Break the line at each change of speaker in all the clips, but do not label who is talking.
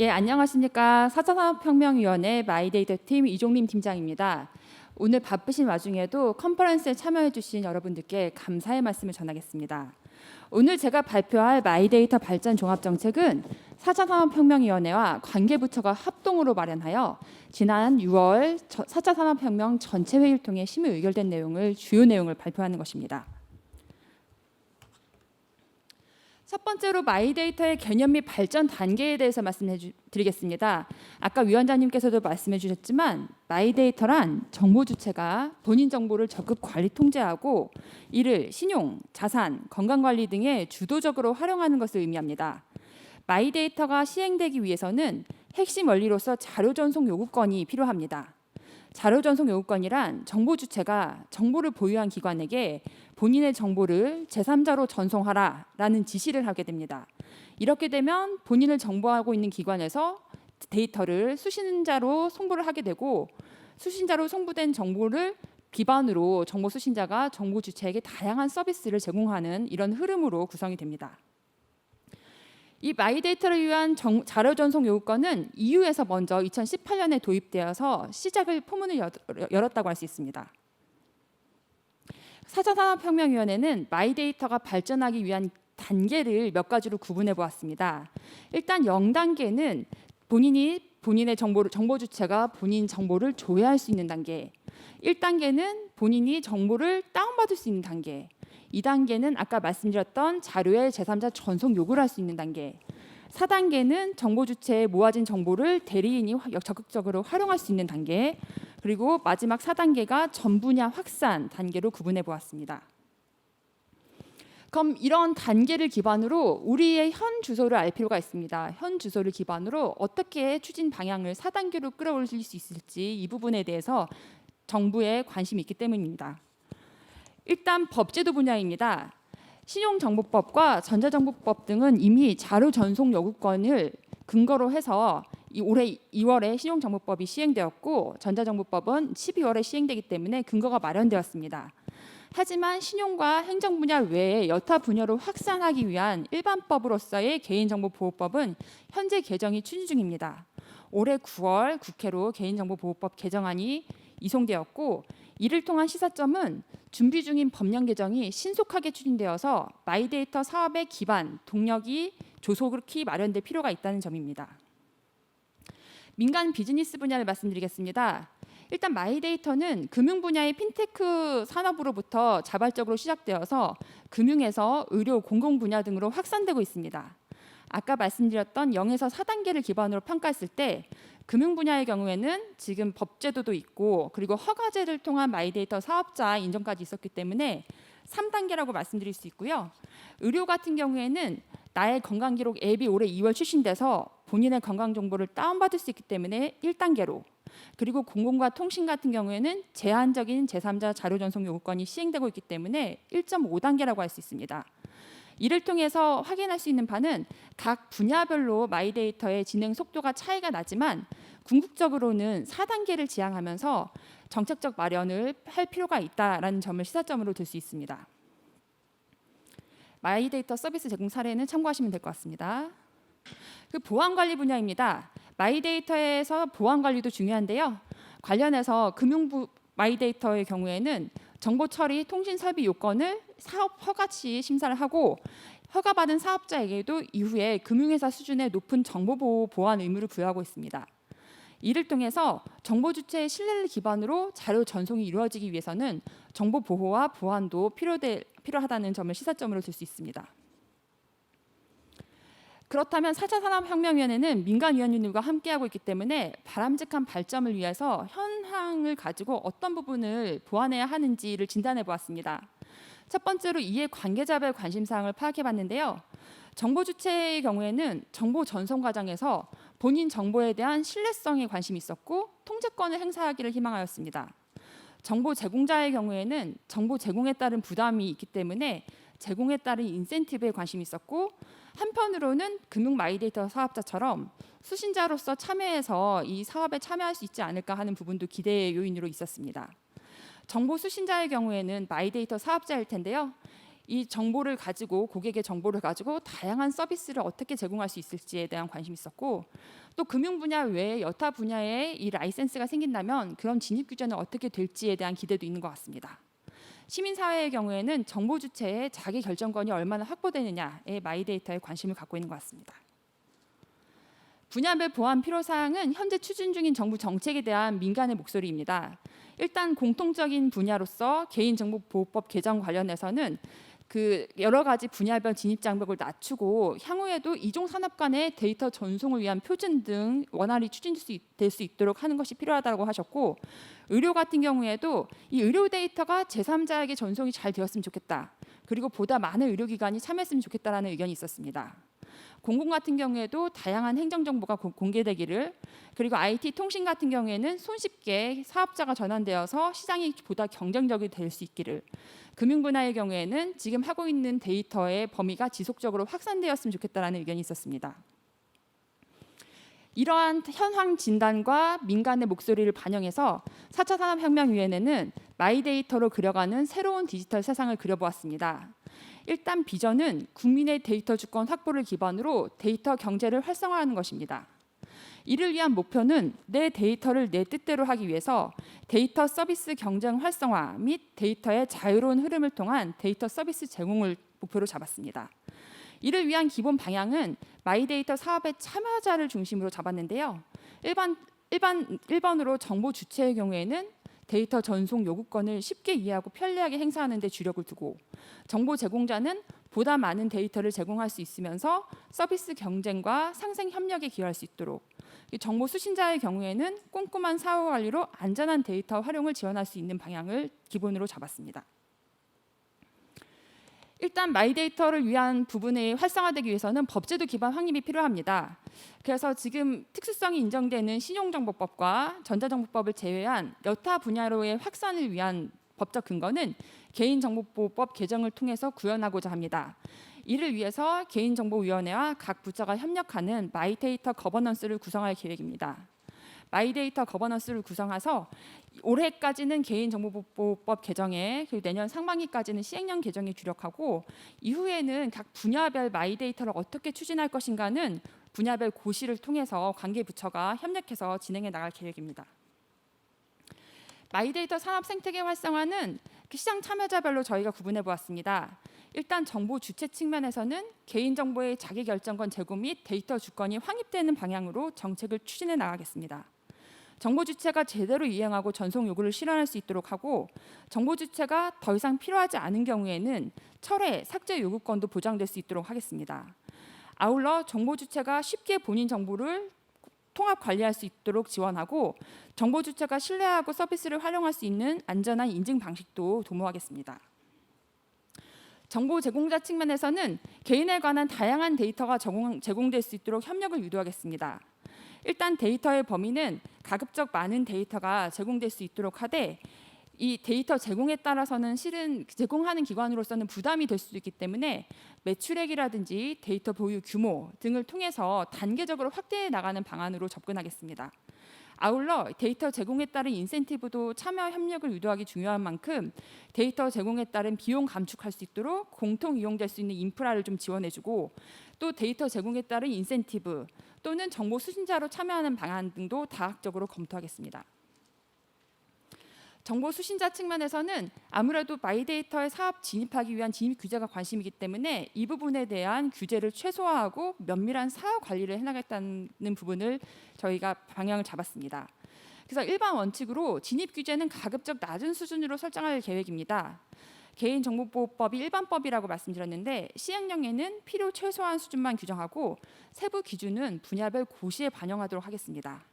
예, 안녕하십니까. 사자산업혁명위원회 마이데이터 팀 이종림 팀장입니다. 오늘 바쁘신 와중에도 컨퍼런스에 참여해 주신 여러분들께 감사의 말씀을 전하겠습니다. 오늘 제가 발표할 마이데이터 발전 종합 정책은 사자산업혁명위원회와 관계부처가 합동으로 마련하여 지난 6월 4차 산업혁명 전체 회의를 통해 심의 의결된 내용을 주요 내용을 발표하는 것입니다. 첫 번째로 마이데이터의 개념 및 발전 단계에 대해서 말씀해 주- 드리겠습니다. 아까 위원장님께서도 말씀해 주셨지만 마이데이터란 정보 주체가 본인 정보를 적극 관리 통제하고 이를 신용, 자산, 건강 관리 등에 주도적으로 활용하는 것을 의미합니다. 마이데이터가 시행되기 위해서는 핵심 원리로서 자료 전송 요구권이 필요합니다. 자료 전송 요구권이란 정보 주체가 정보를 보유한 기관에게 본인의 정보를 제3자로 전송하라라는 지시를 하게 됩니다. 이렇게 되면 본인을 정보하고 있는 기관에서 데이터를 수신자로 송부를 하게 되고 수신자로 송부된 정보를 기반으로 정보 수신자가 정보 주체에게 다양한 서비스를 제공하는 이런 흐름으로 구성이 됩니다. 이 마이데이터를 위한 정- 자료 전송 요구권은 EU에서 먼저 2018년에 도입되어서 시작을 포문을 여- 열었다고 할 수 있습니다. 사자산업혁명위원회는 마이데이터가 발전하기 위한 단계를 몇 가지로 구분해 보았습니다. 일단 0단계는 본인이 본인의 정보를 정보 주체가 본인 정보를 조회할 수 있는 단계. 1단계는 본인이 정보를 다운받을 수 있는 단계. 2단계는 아까 말씀드렸던 자료의 제3자 전송 요구를 할 수 있는 단계. 4단계는 정보 주체에 모아진 정보를 대리인이 화- 적극적으로 활용할 수 있는 단계. 그리고 마지막 4단계가 전 분야 확산 단계로 구분해 보았습니다. 그럼 이런 단계를 기반으로 우리의 현 주소를 알 필요가 있습니다. 현 주소를 기반으로 어떻게 추진 방향을 4단계로 끌어올릴 수 있을지 이 부분에 대해서 정부에 관심이 있기 때문입니다. 일단 법제도 분야입니다. 신용정보법과 전자정보법 등은 이미 자료 전송 요구권을 근거로 해서 이 올해 2월에 신용정보법이 시행되었고 전자정보법은 12월에 시행되기 때문에 근거가 마련되었습니다. 하지만 신용과 행정 분야 외에 여타 분야로 확산하기 위한 일반법으로서의 개인정보보호법은 현재 개정이 추진 중입니다. 올해 9월 국회로 개인정보보호법 개정안이 이송되었고 이를 통한 시사점은 준비 중인 법령 개정이 신속하게 추진되어서 마이데이터 사업의 기반 동력이 조속히 마련될 필요가 있다는 점입니다. 민간 비즈니스 분야를 말씀드리겠습니다. 일단 마이데이터는 금융 분야의 핀테크 산업으로부터 자발적으로 시작되어서 금융에서 의료, 공공 분야 등으로 확산되고 있습니다. 아까 말씀드렸던 0에서 4단계를 기반으로 평가했을 때 금융 분야의 경우에는 지금 법제도도 있고 그리고 허가제를 통한 마이데이터 사업자 인정까지 있었기 때문에 3단계라고 말씀드릴 수 있고요. 의료 같은 경우에는 나의 건강 기록 앱이 올해 2월 출신돼서 본인의 건강 정보를 다운받을 수 있기 때문에 1단계로 그리고 공공과 통신 같은 경우에는 제한적인 제3자 자료 전송 요구권이 시행되고 있기 때문에 1.5단계라고 할 수 있습니다. 이를 통해서 확인할 수 있는 바는 각 분야별로 마이데이터의 진행 속도가 차이가 나지만 궁극적으로는 4단계를 지향하면서 정책적 마련을 할 필요가 있다라는 점을 시사점으로 들 수 있습니다. 마이데이터 서비스 제공 사례는 참고하시면 될 것 같습니다. 그 보안 관리 분야입니다. 마이데이터에서 보안 관리도 중요한데요. 관련해서 금융부 마이데이터의 경우에는 정보 처리 통신 설비 요건을 사업 허가 시 심사를 하고 허가받은 사업자에게도 이후에 금융회사 수준의 높은 정보 보호 보안 의무를 부여하고 있습니다. 이를 통해서 정보 주체의 신뢰를 기반으로 자료 전송이 이루어지기 위해서는 정보 보호와 보안도 필요하다는 점을 시사점으로 들 수 있습니다. 그렇다면 4차 산업혁명위원회는 민간위원님들과 함께하고 있기 때문에 바람직한 발전을 위해서 현황을 가지고 어떤 부분을 보완해야 하는지를 진단해 보았습니다. 첫 번째로 이해 관계자별 관심사항을 파악해 봤는데요. 정보 주체의 경우에는 정보 전송 과정에서 본인 정보에 대한 신뢰성에 관심이 있었고 통제권을 행사하기를 희망하였습니다. 정보 제공자의 경우에는 정보 제공에 따른 부담이 있기 때문에 제공에 따른 인센티브에 관심이 있었고 한편으로는 금융 마이데이터 사업자처럼 수신자로서 참여해서 이 사업에 참여할 수 있지 않을까 하는 부분도 기대의 요인으로 있었습니다. 정보 수신자의 경우에는 마이데이터 사업자일 텐데요. 이 정보를 가지고 고객의 정보를 가지고 다양한 서비스를 어떻게 제공할 수 있을지에 대한 관심이 있었고 또 금융 분야 외에 여타 분야에 이 라이센스가 생긴다면 그런 진입 규제는 어떻게 될지에 대한 기대도 있는 것 같습니다. 시민 사회의 경우에는 정보 주체의 자기 결정권이 얼마나 확보되느냐에 마이데이터에 관심을 갖고 있는 것 같습니다. 분야별 보안 필요 사항은 현재 추진 중인 정부 정책에 대한 민간의 목소리입니다. 일단 공통적인 분야로서 개인정보보호법 개정 관련해서는 그 여러 가지 분야별 진입 장벽을 낮추고 향후에도 이종 산업 간의 데이터 전송을 위한 표준 등 원활히 추진될 수 있도록 하는 것이 필요하다고 하셨고 의료 같은 경우에도 이 의료 데이터가 제3자에게 전송이 잘 되었으면 좋겠다. 그리고 보다 많은 의료기관이 참여했으면 좋겠다라는 의견이 있었습니다. 공공 같은 경우에도 다양한 행정 정보가 고- 공개되기를 그리고 IT 통신 같은 경우에는 손쉽게 사업자가 전환되어서 시장이 보다 경쟁적이 될 수 있기를 금융 분야의 경우에는 지금 하고 있는 데이터의 범위가 지속적으로 확산되었으면 좋겠다라는 의견이 있었습니다. 이러한 현황 진단과 민간의 목소리를 반영해서 4차 산업혁명위원회는 마이데이터로 그려가는 새로운 디지털 세상을 그려보았습니다. 일단 비전은 국민의 데이터 주권 확보를 기반으로 데이터 경제를 활성화하는 것입니다. 이를 위한 목표는 내 데이터를 내 뜻대로 하기 위해서 데이터 서비스 경쟁 활성화 및 데이터의 자유로운 흐름을 통한 데이터 서비스 제공을 목표로 잡았습니다. 이를 위한 기본 방향은 마이데이터 사업의 참여자를 중심으로 잡았는데요. 일반 일반 1번으로 정보 주체의 경우에는 데이터 전송 요구권을 쉽게 이해하고 편리하게 행사하는 데 주력을 두고 정보 제공자는 보다 많은 데이터를 제공할 수 있으면서 서비스 경쟁과 상생 협력에 기여할 수 있도록 이 정보 수신자의 경우에는 꼼꼼한 사후 관리로 안전한 데이터 활용을 지원할 수 있는 방향을 기본으로 잡았습니다. 일단 마이데이터를 위한 부분이 활성화되기 위해서는 법제도 기반 확립이 필요합니다. 그래서 지금 특수성이 인정되는 신용정보법과 전자정보법을 제외한 여타 분야로의 확산을 위한 법적 근거는 개인정보보호법 개정을 통해서 구현하고자 합니다. 이를 위해서 개인정보위원회와 각 부처가 협력하는 마이데이터 거버넌스를 구성할 계획입니다. 마이데이터 거버넌스를 구성해서 올해까지는 개인정보보호법 개정에 그리고 내년 상반기까지는 시행령 개정에 주력하고 이후에는 각 분야별 마이데이터를 어떻게 추진할 것인가는 분야별 고시를 통해서 관계 부처가 협력해서 진행해 나갈 계획입니다. 마이데이터 산업 생태계 활성화는 그 시장 참여자별로 저희가 구분해 보았습니다. 일단 정보 주체 측면에서는 개인정보의 자기결정권 제고 및 데이터 주권이 확립되는 방향으로 정책을 추진해 나가겠습니다. 정보 주체가 제대로 이행하고 전송 요구를 실현할 수 있도록 하고 정보 주체가 더 이상 필요하지 않은 경우에는 철회, 삭제 요구권도 보장될 수 있도록 하겠습니다. 아울러 정보 주체가 쉽게 본인 정보를 통합 관리할 수 있도록 지원하고 정보 주체가 신뢰하고 서비스를 활용할 수 있는 안전한 인증 방식도 도모하겠습니다. 정보 제공자 측면에서는 개인에 관한 다양한 데이터가 제공, 제공될 수 있도록 협력을 유도하겠습니다. 일단 데이터의 범위는 가급적 많은 데이터가 제공될 수 있도록 하되 이 데이터 제공에 따라서는 실은 제공하는 기관으로서는 부담이 될 수도 있기 때문에 매출액이라든지 데이터 보유 규모 등을 통해서 단계적으로 확대해 나가는 방안으로 접근하겠습니다. 아울러 데이터 제공에 따른 인센티브도 참여 협력을 유도하기 중요한 만큼 데이터 제공에 따른 비용 감축할 수 있도록 공통 이용될 수 있는 인프라를 좀 지원해주고 또 데이터 제공에 따른 인센티브 또는 정보 수신자로 참여하는 방안 등도 다각적으로 검토하겠습니다. 정보 수신자 측면에서는 아무래도 마이데이터의 사업 진입하기 위한 진입 규제가 관심이기 때문에 이 부분에 대한 규제를 최소화하고 면밀한 사업 관리를 해나가겠다는 부분을 저희가 방향을 잡았습니다. 그래서 일반 원칙으로 진입 규제는 가급적 낮은 수준으로 설정할 계획입니다. 개인정보보호법이 일반법이라고 말씀드렸는데 시행령에는 필요 최소한 수준만 규정하고 세부 기준은 분야별 고시에 반영하도록 하겠습니다.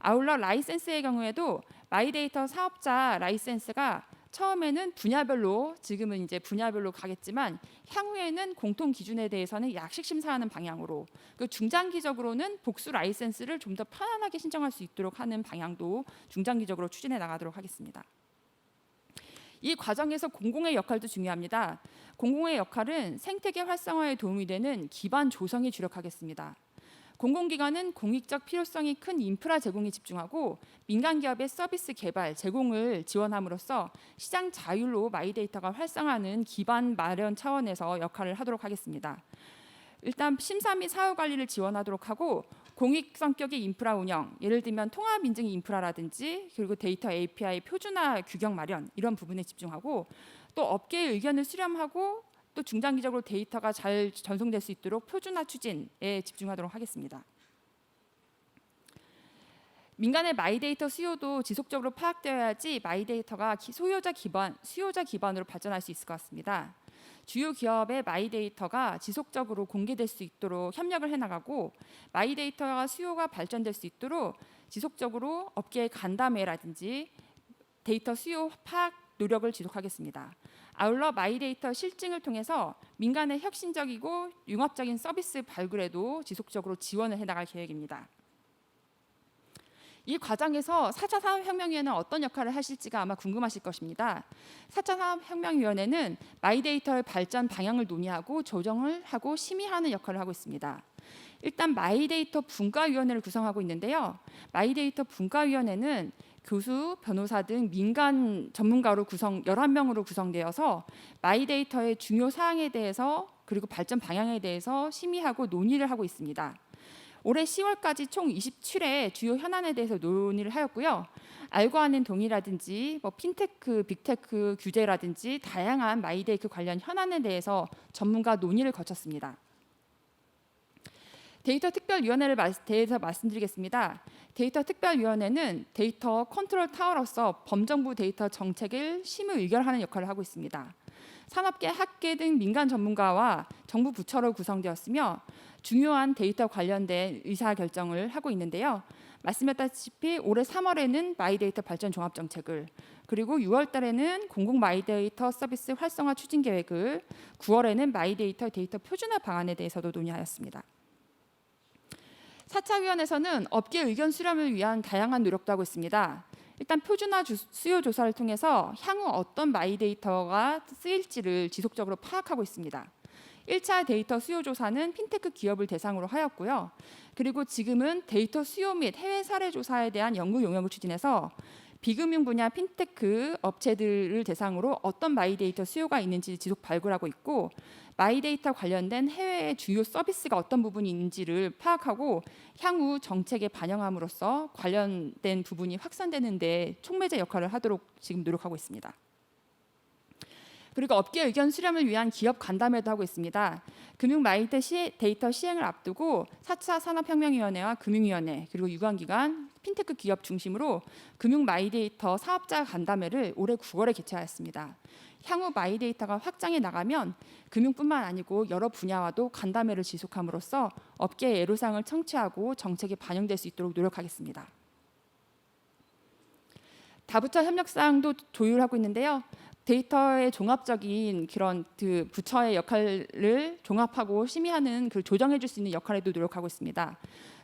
아울러 라이센스의 경우에도 마이데이터 사업자 라이센스가 처음에는 분야별로 지금은 이제 분야별로 가겠지만 향후에는 공통 기준에 대해서는 약식 심사하는 방향으로 그 중장기적으로는 복수 라이센스를 좀 더 편안하게 신청할 수 있도록 하는 방향도 중장기적으로 추진해 나가도록 하겠습니다. 이 과정에서 공공의 역할도 중요합니다. 공공의 역할은 생태계 활성화에 도움이 되는 기반 조성에 주력하겠습니다. 공공기관은 공익적 필요성이 큰 인프라 제공에 집중하고 민간 기업의 서비스 개발 제공을 지원함으로써 시장 자율로 마이데이터가 활성화하는 기반 마련 차원에서 역할을 하도록 하겠습니다. 일단 심사 및 사후 관리를 지원하도록 하고 공익 성격의 인프라 운영, 예를 들면 통합 인증 인프라라든지 그리고 데이터 API 표준화 규격 마련 이런 부분에 집중하고 또 업계의 의견을 수렴하고 또 중장기적으로 데이터가 잘 전송될 수 있도록 표준화 추진에 집중하도록 하겠습니다. 민간의 마이데이터 수요도 지속적으로 파악되어야지 마이데이터가 기- 소유자 기반 수요자 기반으로 발전할 수 있을 것 같습니다. 주요 기업의 마이데이터가 지속적으로 공개될 수 있도록 협력을 해나가고 마이데이터가 수요가 발전될 수 있도록 지속적으로 업계의 간담회라든지 데이터 수요 파악 노력을 지속하겠습니다. 아울러 마이데이터 실증을 통해서 민간의 혁신적이고 융합적인 서비스 발굴에도 지속적으로 지원을 해나갈 계획입니다. 이 과정에서 4차 산업혁명위원회는 어떤 역할을 하실지가 아마 궁금하실 것입니다. 4차 산업혁명위원회는 마이데이터의 발전 방향을 논의하고 조정을 하고 심의하는 역할을 하고 있습니다. 일단 마이데이터 분과위원회를 구성하고 있는데요. 마이데이터 분과위원회는 교수, 변호사 등 민간 전문가로 구성 11명으로 구성되어서 마이데이터의 중요 사항에 대해서 그리고 발전 방향에 대해서 심의하고 논의를 하고 있습니다. 올해 10월까지 총 27회 주요 현안에 대해서 논의를 하였고요. 알고 하는 동의라든지 뭐 핀테크, 빅테크 규제라든지 다양한 마이데이터 관련 현안에 대해서 전문가 논의를 거쳤습니다. 데이터 특별위원회를 마- 대해서 말씀드리겠습니다. 데이터 특별위원회는 데이터 컨트롤 타워로서 범정부 데이터 정책을 심의 의결하는 역할을 하고 있습니다. 산업계, 학계 등 민간 전문가와 정부 부처로 구성되었으며 중요한 데이터 관련된 의사 결정을 하고 있는데요. 말씀했다시피 올해 3월에는 마이데이터 발전 종합 정책을 그리고 6월 달에는 공공 마이데이터 서비스 활성화 추진 계획을 9월에는 마이데이터 데이터 표준화 방안에 대해서도 논의하였습니다. 4차 위원회에서는 업계 의견 수렴을 위한 다양한 노력도 하고 있습니다. 일단 표준화 주- 수요 조사를 통해서 향후 어떤 마이데이터가 쓰일지를 지속적으로 파악하고 있습니다. 1차 데이터 수요 조사는 핀테크 기업을 대상으로 하였고요. 그리고 지금은 데이터 수요 및 해외 사례 조사에 대한 연구 용역을 추진해서 비금융 분야 핀테크 업체들을 대상으로 어떤 마이데이터 수요가 있는지 지속 발굴하고 있고 마이데이터 관련된 해외의 주요 서비스가 어떤 부분이 있는지를 파악하고 향후 정책에 반영함으로써 관련된 부분이 확산되는 데 촉매제 역할을 하도록 지금 노력하고 있습니다. 그리고 업계 의견 수렴을 위한 기업 간담회도 하고 있습니다. 금융 마이데이터 시행을 앞두고 4차 산업혁명위원회와 금융위원회 그리고 유관기관, 핀테크 기업 중심으로 금융 마이데이터 사업자 간담회를 올해 9월에 개최하였습니다. 향후 마이데이터가 확장해 나가면 금융뿐만 아니고 여러 분야와도 간담회를 지속함으로써 업계의 애로사항을 청취하고 정책에 반영될 수 있도록 노력하겠습니다. 다부처 협력 사항도 조율하고 있는데요. 데이터의 종합적인 그런 그 부처의 역할을 종합하고 심의하는 그 조정해 줄 수 있는 역할에도 노력하고 있습니다.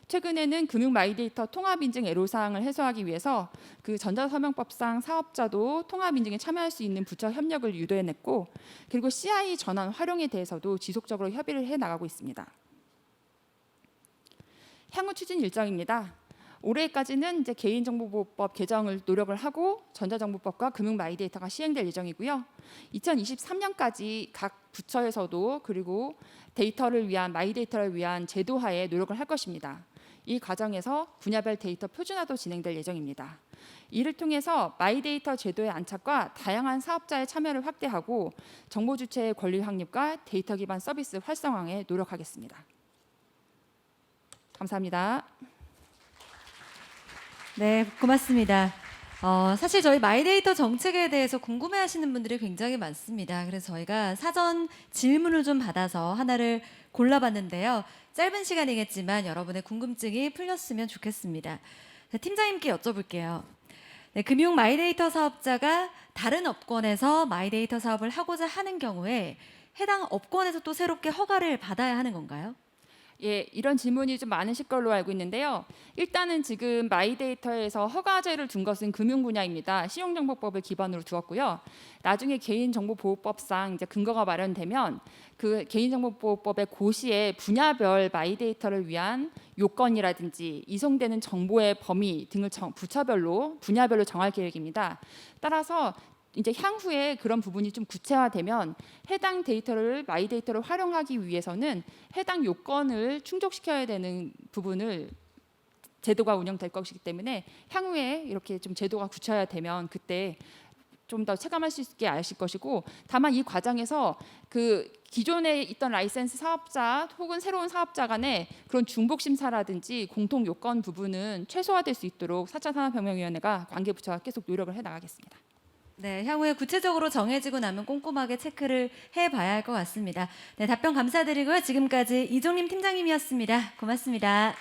최근에는 금융 마이데이터 통합 인증 애로 사항을 해소하기 위해서 그 전자서명법상 사업자도 통합 인증에 참여할 수 있는 부처 협력을 유도해냈고 그리고 CI 전환 활용에 대해서도 지속적으로 협의를 해 나가고 있습니다. 향후 추진 일정입니다. 올해까지는 이제 개인정보보호법 개정을 노력을 하고 전자정보법과 금융 마이데이터가 시행될 예정이고요. 2023년까지 각 부처에서도 그리고 데이터를 위한 마이데이터를 위한 제도화에 노력을 할 것입니다. 이 과정에서 분야별 데이터 표준화도 진행될 예정입니다. 이를 통해서 마이데이터 제도의 안착과 다양한 사업자의 참여를 확대하고 정보 주체의 권리 확립과 데이터 기반 서비스 활성화에 노력하겠습니다. 감사합니다.
네, 고맙습니다. 어, 사실 저희 마이데이터 정책에 대해서 궁금해하시는 분들이 굉장히 많습니다. 그래서 저희가 사전 질문을 좀 받아서 하나를 골라봤는데요. 짧은 시간이겠지만 여러분의 궁금증이 풀렸으면 좋겠습니다. 자, 팀장님께 여쭤볼게요. 네, 금융 마이데이터 사업자가 다른 업권에서 마이데이터 사업을 하고자 하는 경우에 해당 업권에서 또 새롭게 허가를 받아야 하는 건가요?
예, 이런 질문이 좀 많으실 걸로 알고 있는데요. 일단은 지금 마이데이터에서 허가제를 둔 것은 금융 분야입니다. 신용정보법을 기반으로 두었고요. 나중에 개인정보보호법상 이제 근거가 마련되면 그 개인정보보호법의 고시에 분야별 마이데이터를 위한 요건이라든지 이송되는 정보의 범위 등을 정- 부처별로 분야별로 정할 계획입니다. 따라서 이제 향후에 그런 부분이 좀 구체화되면 해당 데이터를 마이 데이터를 활용하기 위해서는 해당 요건을 충족시켜야 되는 부분을 제도가 운영될 것이기 때문에 향후에 이렇게 좀 제도가 구체화되면 그때 좀 더 체감할 수 있게 아실 것이고 다만 이 과정에서 그 기존에 있던 라이센스 사업자 혹은 새로운 사업자 간의 그런 중복 심사라든지 공통 요건 부분은 최소화될 수 있도록 4차 산업혁명위원회가 관계부처가 계속 노력을 해 나가겠습니다.
네, 향후에 구체적으로 정해지고 나면 꼼꼼하게 체크를 해봐야 할 것 같습니다. 네, 답변 감사드리고요. 지금까지 이종림 팀장님이었습니다. 고맙습니다.